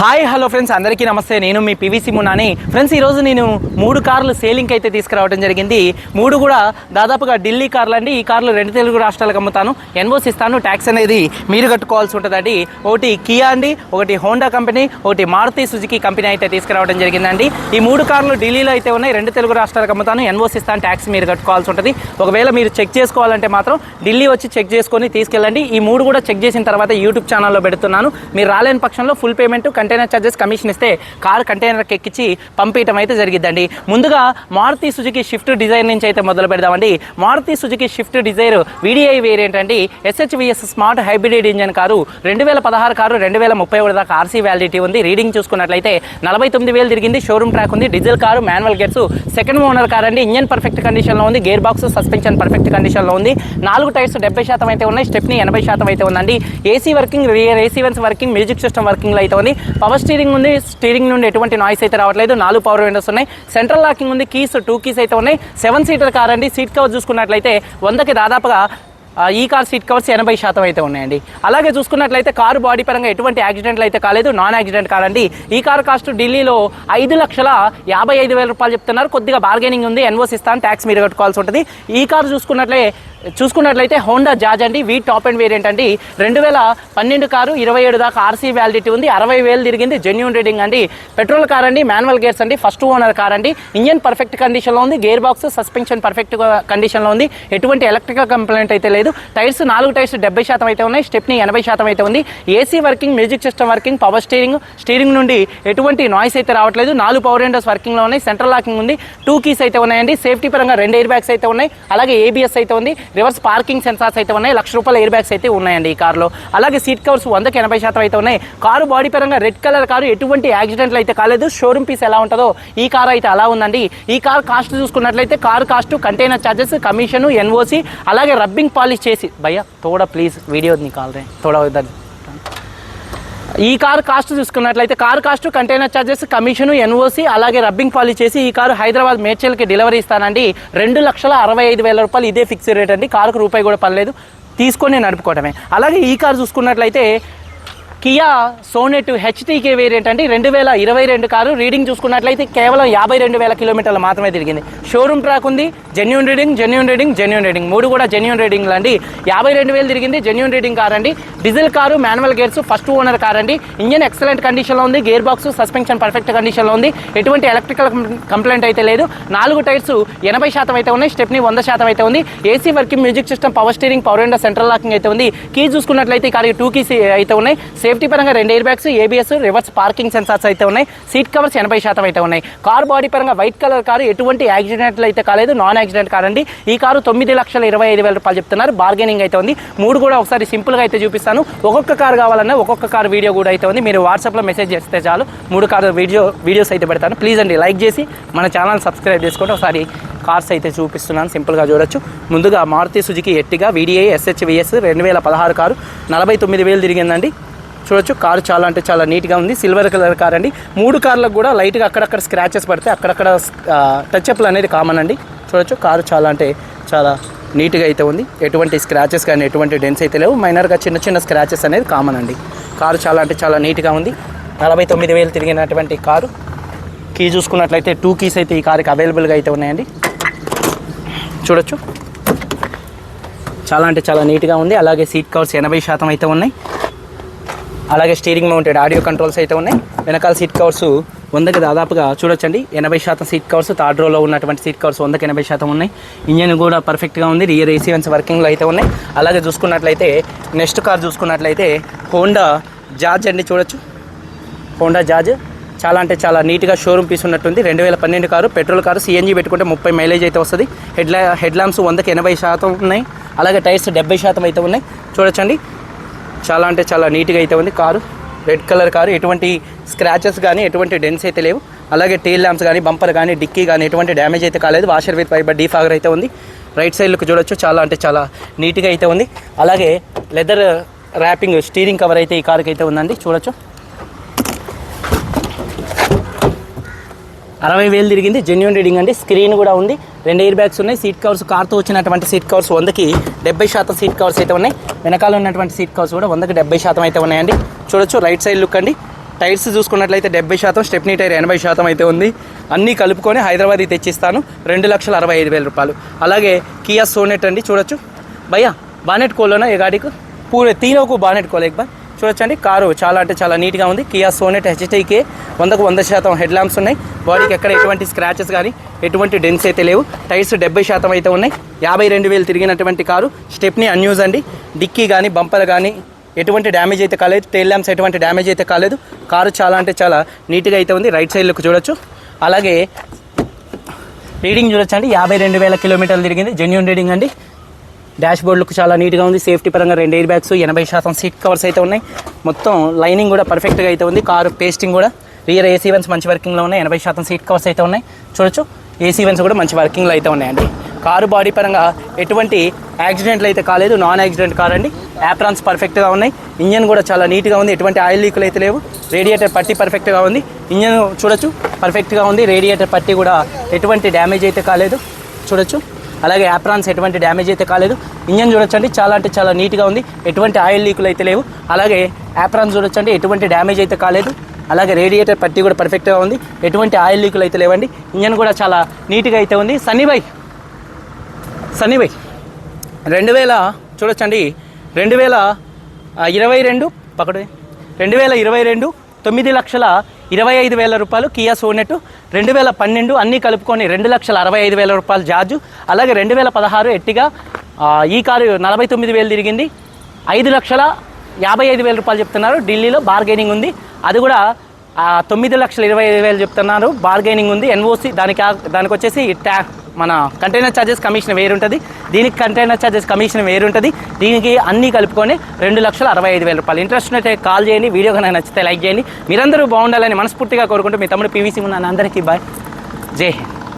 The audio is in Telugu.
హాయ్ హలో ఫ్రెండ్స్ అందరికీ నమస్తే. నేను మీ పివిసి మున్నాని ఫ్రెండ్స్ ఈరోజు నేను మూడు కార్లు సేలింగ్కి అయితే తీసుకురావడం జరిగింది. మూడు కూడా దాదాపుగా ఢిల్లీ కార్లు అండి. ఈ కార్లు రెండు తెలుగు రాష్ట్రాలకు అమ్ముతాను. ఎన్వోస్ ఇస్తాను ట్యాక్స్ అనేది మీరు కట్టుకోవాల్సి ఉంటుందండి. ఒకటి కియా అండి ఒకటి హోండా కంపెనీ ఒకటి మారుతి సుజుకి కంపెనీ అయితే తీసుకురావడం జరిగిందండి. ఈ మూడు కార్లు ఢిల్లీలో అయితే ఉన్నాయి. రెండు తెలుగు రాష్ట్రాలకు అమ్ముతాను. ఎన్వోస్ ఇస్తాను ట్యాక్స్ మీరు కట్టుకోవాల్సి ఉంటుంది. ఒకవేళ మీరు చెక్ చేసుకోవాలంటే మాత్రం ఢిల్లీ వచ్చి చెక్ చేసుకొని తీసుకెళ్ళండి. ఈ మూడు కూడా చెక్ చేసిన తర్వాత యూట్యూబ్ ఛానల్లో పెడుతున్నాను. మీరు రాలేని పక్షంలో full payment container charges commission ఇస్తే కార్ కంటైనర్కి ఎక్కించి పంపించడం అయితే జరిగిద్దండి. ముందుగా మారుతి సుజుకి షిఫ్ట్ డిజైర్ నుంచి అయితే మొదలు పెడదామండి. Maruti Suzuki Swift Dzire VDI variant అండి. SHVS smart hybrid engine car రెండు వేల పదహారు కారు రెండు వేల ముప్పై ఒకటి దాకా ఆర్సీ వ్యాలిడిటీ ఉంది. రీడింగ్ చూసుకున్నట్లయితే నలభై తొమ్మిది వేలు తిరిగింది. షోరూమ్ ట్రాక్ ఉంది. Diesel car manual gears second owner car అండి. ఇంజన్ పర్ఫెక్ట్ కండిషన్లో ఉంది. గేర్ బాక్స్ సస్పెన్షన్ పర్ఫెక్ట్ కండిషన్లో ఉంది. నాలుగు టైర్స్ డెబ్బై శాతం అయితే ఉన్నాయి. స్టెప్ని ఎనభై శాతం అయితే ఉందండి. AC working rear AC once working music system వర్కింగ్లో అయితే ఉంది. పవర్ స్టీరింగ్ ఉంది స్టీరింగ్ నుండి ఎటువంటి నాయిస్ అయితే రావట్లేదు. నాలుగు పవర్ విండోస్ ఉన్నాయి. సెంట్రల్ లాకింగ్ ఉంది కీస్ టూ కీస్ అయితే ఉన్నాయి. సెవెన్ సీటర్ కార్ అండి. సీట్ కవర్ చూసుకున్నట్లయితే వందకి దాదాపుగా ఈ కార్ సీట్ కవర్స్ ఎనభై శాతం అయితే ఉన్నాయండి. అలాగే చూసుకున్నట్లయితే కారు బాడీ పరంగా ఎటువంటి యాక్సిడెంట్లు అయితే కాలేదు. నాన్ యాక్సిడెంట్ కార్ అండి. ఈ కార్ కాస్ట్ ఢిల్లీలో ఐదు లక్షల యాభై ఐదు వేల రూపాయలు చెప్తున్నారు. కొద్దిగా బార్గెనింగ్ ఉంది. ఎన్వోస్ ఇస్తాను. ట్యాక్స్ మీరు కట్టుకోవాల్సి ఉంటుంది. ఈ కార్ చూసుకున్నట్లే చూసుకున్నట్లయితే హోండా జాజ్ అండి. వీ టాప్ అండ్ వేరియంట్ అండి. రెండు వేల పన్నెండు కారు ఇరవై ఏడు దాకా ఆర్సీ వ్యాలిడిటీ ఉంది. అరవై వేలు తిరిగింది. జెన్యున్ రీడింగ్ అండి. పెట్రోల్ కార్ అండి. మాన్యువల్ గేర్స్ అండి. ఫస్ట్ ఓనర్ కార్ అండి. ఇంజన్ పర్ఫెక్ట్ కండిషన్లో ఉంది. గేర్ బాక్స్ సస్పెన్షన్ పర్ఫెక్ట్ కండిషన్లో ఉంది. ఎటువంటి ఎలక్ట్రికల్ కంప్లైంట్ అయితే లేదు. టైర్స్ నాలుగు టైర్స్ డెబ్బై శాతం అయితే ఉన్నాయి. స్టెప్ని ఎనభై శాతం అయితే ఉంది. AC working music system working power steering steering నుండి ఎటువంటి నాయిస్ అయితే రావట్లేదు. నాలుగు పవర్ విండోస్ వర్కింగ్లో ఉన్నాయి. సెంట్రల్ లాకింగ్ ఉంది. టూ కీస్ అయితే ఉన్నాయండి. సేఫ్టీ పరంగా రెండు ఎయిర్ బ్యాగ్స్ అయితే ఉన్నాయి. అలాగే ఏబిఎస్ అయితే ఉంది. రివర్స్ పార్కింగ్ సెన్సార్స్ అయితే ఉన్నాయి. లక్ష రూపాయల ఎయిర్ బ్యాగ్స్ అయితే ఉన్నాయండి ఈ కార్లో అలాగే సీట్ కవర్స్ వందకి ఎనభై శాతం అయితే ఉన్నాయి. కారు బాడీ పరంగా రెడ్ కలర్ కారు ఎటువంటి యాక్సిడెంట్లు అయితే కాలేదు. షోరూమ్ పీస్ ఎలా ఉంటుందో ఈ కార్ అయితే అలా ఉందండి. ఈ కార్ కాస్ట్ చూసుకున్నట్లయితే car cost container charges commission NOC అలాగే రబ్బింగ్ పాలిష్ చేసి భయ్యా తోడా ప్లీజ్ వీడియో నికాల్ రే తోడా ఇద్దరు. ఈ కారు కాస్ట్ చూసుకున్నట్లయితే car cost container charges commission NOC అలాగే రబ్బింగ్ పాలిష్ చేసి ఈ కారు హైదరాబాద్ మేడ్చల్కి డెలివరీ ఇస్తానండి. రెండు లక్షల అరవై ఐదు వేల రూపాయలు ఇదే ఫిక్స్ రేట్ అండి. కారుకు రూపాయి కూడా పర్లేదు తీసుకొని నడుపుకోవడమే. అలాగే ఈ కారు చూసుకున్నట్లయితే కియా సోనెట్ హెచ్టీకే వేరియంట్ అండి. రెండు వేల ఇరవై రెండు కారు రీడింగ్ చూసుకున్నట్లయితే కేవలం యాభై రెండు వేల కిలోమీటర్లు మాత్రమే తిరిగింది. షోరూమ్ ట్రాక్ ఉంది. Genuine reading genuine reading genuine reading మూడు కూడా జెన్యున్ రీడింగ్లు అండి. యాభై రెండు వేలు తిరిగింది జెన్యున్ రీడింగ్ కార్ అండి. Diesel car manual gears first owner car అండి. ఇంజన్ ఎక్సలెంట్ కండిషన్లో ఉంది. గేర్ బాక్స్ సస్పెన్షన్ పర్ఫెక్ట్ కండిషన్లో ఉంది. ఎటువంటి ఎలక్ట్రికల్ కంప్లైంట్ అయితే లేదు. నాలుగు టైర్స్ ఎనభై శాతం అయితే ఉన్నాయి. స్టెప్ని వంద శాతం అయితే ఉంది. AC working music system power steering power window central locking అయితే ఉంది. కీ చూసుకున్నట్లయితే ఈ టూ కీస్ అయితే ఉన్నాయి. సేఫ్టీ పరంగా రెండు air bags ABS reverse parking sensors అయితే ఉన్నాయి. సీట్ కవర్స్ ఎనభై శాతం అయితే ఉన్నాయి. కార్ బాడీ పరంగా వైట్ కలర్ కారు ఎటువంటి యాక్సిడెంట్లు అయితే కాలేదు. నాన్ యాక్సిడెంట్ కార్ అండి. ఈ కారు తొమ్మిది లక్షల ఇరవై ఐదు వేల రూపాయలు చెప్తున్నారు. బార్గెనింగ్ అయితే ఉంది. మూడు కూడా ఒకసారి సింపుల్గా అయితే చూపిస్తాను. ఒక్కొక్క కార్ కావాలన్నా ఒక్కొక్క కార్ వీడియో కూడా అయితే ఉంది. మీరు వాట్సాప్లో మెసేజ్ చేస్తే చాలు. మూడు కారు వీడియో వీడియోస్ అయితే పెడతాను. ప్లీజ్ అండి లైక్ చేసి మన ఛానల్ సబ్స్క్రైబ్ చేసుకోండి ఒకసారి కార్స్ అయితే చూపిస్తున్నాను. సింపుల్గా చూడొచ్చు. ముందుగా Maruti Suzuki Ertiga VDI SHVS రెండు వేల పదహారు కారు నలభై తొమ్మిది వేలు తిరిగిందండి. చూడొచ్చు. కారు చాలా అంటే చాలా నీట్గా ఉంది. సిల్వర్ కలర్ కార్ అండి. మూడు కార్లకు కూడా లైట్గా అక్కడక్కడ స్క్రాచెస్ పడితే అక్కడక్కడ టచ్ అప్లు అనేది కామన్ అండి. చూడొచ్చు. కారు చాలా అంటే చాలా నీట్గా అయితే ఉంది. ఎటువంటి స్క్రాచెస్ కానీ ఎటువంటి డెన్స్ అయితే లేవు. మైనర్గా చిన్న చిన్న స్క్రాచెస్ అనేది కామన్ అండి. కారు చాలా అంటే చాలా నీట్గా ఉంది. నలభై తొమ్మిది వేలు తిరిగినటువంటి కారు. కీ చూసుకున్నట్లయితే టూ కీస్ అయితే ఈ కారుకి అవైలబుల్గా అయితే ఉన్నాయండి. చూడొచ్చు. చాలా అంటే చాలా నీట్గా ఉంది. అలాగే సీట్ కవర్స్ ఎనభై శాతం అయితే ఉన్నాయి. అలాగే స్టీరింగ్ మౌంటెడ్ ఆడియో కంట్రోల్స్ అయితే ఉన్నాయి. వెనకాల సీట్ కవర్స్ వందకి దాదాపుగా చూడొచ్చండి. ఎనభై శాతం సీట్ కవర్స్ థర్డ్ రోలో ఉన్నటువంటి సీట్ కవర్స్ వందకి ఎనభై శాతం ఉన్నాయి. ఇంజన్ కూడా పర్ఫెక్ట్గా ఉంది. రియర్ ఏసీ వన్స్ వర్కింగ్లో అయితే ఉన్నాయి. అలాగే చూసుకున్నట్లయితే నెక్స్ట్ కార్ చూసుకున్నట్లయితే హోండా జార్జ్ అండి చూడొచ్చు. హోండా జాజ్ చాలా అంటే చాలా నీట్గా షోరూమ్ పీస్ ఉన్నట్టుంది. రెండు వేల పన్నెండు కారు పెట్రోల్ కారు సిఎన్జీ పెట్టుకుంటే ముప్పై మైలేజ్ అయితే వస్తుంది. హెడ్ హెడ్ ల్యాంప్స్ వందకి ఎనభై శాతం ఉన్నాయి. అలాగే టైర్స్ డెబ్బై శాతం అయితే ఉన్నాయి. చూడొచ్చండి. చాలా అంటే చాలా నీట్గా అయితే ఉంది. Car red colour car. ఎటువంటి స్క్రాచెస్ కానీ ఎటువంటి డెన్స్ అయితే లేవు. అలాగే టైల్ ల్యాంప్స్ కానీ బంపర్ కానీ డిక్కీ కానీ ఎటువంటి డ్యామేజ్ అయితే కాలేదు. వాషర్ విత్ ఫైబర్ డీఫాగర్ అయితే ఉంది. రైట్ సైడ్ చూడొచ్చు. చాలా అంటే చాలా నీట్గా అయితే ఉంది. అలాగే లెదర్ ర్యాపింగ్ స్టీరింగ్ కవర్ అయితే ఈ కారుకి అయితే ఉందండి. చూడొచ్చు. అరవై వేలు తిరిగింది. జెన్యున్ రీడింగ్ అండి. స్క్రీన్ కూడా ఉంది. రెండు ఎయిర్ బ్యాగ్స్ ఉన్నాయి. సీట్ కవర్స్ కార్తో వచ్చినటువంటి సీట్ కవర్స్ వందకి డెబ్బై శాతం సీట్ కవర్స్ అయితే ఉన్నాయి. వెనకాల ఉన్నటువంటి సీట్ కవర్స్ కూడా వందకి డెబ్బై శాతం అయితే ఉన్నాయండి. చూడొచ్చు రైట్ సైడ్ లుక్ అండి. టైర్స్ చూసుకున్నట్లయితే డెబ్బై శాతం స్టెప్నీ టైర్ ఎనభై శాతం అయితే ఉంది. అన్నీ కలుపుకొని హైదరాబాద్ తెచ్చిస్తాను. రెండు లక్షల అరవై ఐదు వేల రూపాయలు. అలాగే కియా సోనెట్ అండి చూడొచ్చు. భయ్యా బానెట్ కోలోనా ఏ గాడికి? పూరే తీనోకు బానెట్ కోలే బాయ్ చూడొచ్చండి. కారు చాలా అంటే చాలా నీట్గా ఉంది. కియా సోనెట్ హెచ్టీకే వందకు వంద శాతం హెడ్ ల్యాంప్స్ ఉన్నాయి. బాడీకి ఎక్కడ ఎటువంటి స్క్రాచెస్ కానీ ఎటువంటి డెన్స్ అయితే లేవు. టైర్స్ డెబ్బై శాతం అయితే ఉన్నాయి. యాభై రెండు వేలు తిరిగినటువంటి కారు. స్టెప్ని అన్యూజ్ అండి. డిక్కీ కానీ బంపర్ కానీ ఎటువంటి డ్యామేజ్ అయితే కాలేదు. టెయిల్ ల్యాంప్స్ ఎటువంటి డ్యామేజ్ అయితే కాలేదు. కారు చాలా అంటే చాలా నీట్గా అయితే ఉంది. రైట్ సైడ్లోకి చూడొచ్చు. అలాగే రీడింగ్ చూడొచ్చండి. యాభై రెండు వేల కిలోమీటర్లు తిరిగింది. జెన్యున్ రీడింగ్ అండి. డాష్ బోర్డ్ లుక్ చాలా నీట్గా ఉంది. సేఫ్టీ పరంగా రెండు ఎయిర్ బ్యాగ్స్ ఎనభై శాతం సీట్ కవర్స్ అయితే ఉన్నాయి. మొత్తం లైనింగ్ కూడా పర్ఫెక్ట్గా అయితే ఉంది. కారు పేస్టింగ్ కూడా రియర్ ఏసీ వన్స్ మంచి వర్కింగ్లో ఉన్నాయి. ఎనభై శాతం సీట్ కవర్స్ అయితే ఉన్నాయి. చూడొచ్చు. ఏసీ వన్స్ కూడా మంచి వర్కింగ్లో అయితే ఉన్నాయండి. కారు బాడీ పరంగా ఎటువంటి యాక్సిడెంట్లు అయితే కాలేదు. నాన్ యాక్సిడెంట్ కార్ అండి యాప్రాన్స్ పర్ఫెక్ట్గా ఉన్నాయి. ఇంజన్ కూడా చాలా నీట్గా ఉంది. ఎటువంటి ఆయిల్ లీకులు అయితే లేవు. రేడియేటర్ పట్టి పర్ఫెక్ట్గా ఉంది. ఇంజన్ చూడొచ్చు. పర్ఫెక్ట్గా ఉంది. రేడియేటర్ పట్టి కూడా ఎటువంటి డ్యామేజ్ అయితే కాలేదు. చూడొచ్చు. అలాగే యాప్రాన్స్ ఎటువంటి డ్యామేజ్ అయితే కాలేదు. ఇంజన్ చూడొచ్చండి. చాలా అంటే చాలా నీట్గా ఉంది. ఎటువంటి ఆయిల్ లీకులు అయితే లేవు. అలాగే యాప్రాన్స్ చూడొచ్చండి. ఎటువంటి డ్యామేజ్ అయితే కాలేదు. అలాగే రేడియేటర్ పట్టి కూడా పర్ఫెక్ట్గా ఉంది. ఎటువంటి ఆయిల్ లీకులు అయితే లేవండి. ఇంజన్ కూడా చాలా నీట్గా అయితే ఉంది. సన్నీ బై. సన్నీ బై. రెండు వేల చూడొచ్చండి. రెండు వేల ఇరవై రెండు పక్కడే రెండు వేల ఇరవై రెండు తొమ్మిది లక్షల ఇరవై ఐదు వేల రూపాయలు కియా సోనెట్ రెండు వేల పన్నెండు అన్నీ కలుపుకొని రెండు లక్షల అరవై ఐదు వేల రూపాయలు జార్జు. అలాగే రెండు వేల పదహారు ఎట్టిగా ఈ కారు నలభై తొమ్మిది వేలు తిరిగింది. ఐదు లక్షల యాభై ఐదు వేల రూపాయలు చెప్తున్నారు. ఢిల్లీలో బార్గెనింగ్ ఉంది. అది కూడా తొమ్మిది లక్షల ఇరవై ఐదు వేలు చెప్తున్నారు. బార్గెనింగ్ ఉంది. ఎన్ఓసి దానికి దానికి వచ్చేసి ట్యా మన కంటైనర్ ఛార్జెస్ కమిషన్ వేరు ఉంటుంది దీనికి కంటైనర్ ఛార్జెస్ కమిషన్ వేరు ఉంటుంది దీనికి అన్నీ కలుపుకొని రెండు లక్షల అరవై ఐదు వేల రూపాయలు. ఇంట్రెస్ట్ ఉంటే కాల్ చేయండి. వీడియో కనుక నచ్చితే లైక్ చేయండి. మీరందరూ బాగుండాలని మనస్ఫూర్తిగా కోరుకుంటూ మీ తమ్ముడు పీవీసీ ఉన్నాను. అందరికీ బాయ్ జై హింద్.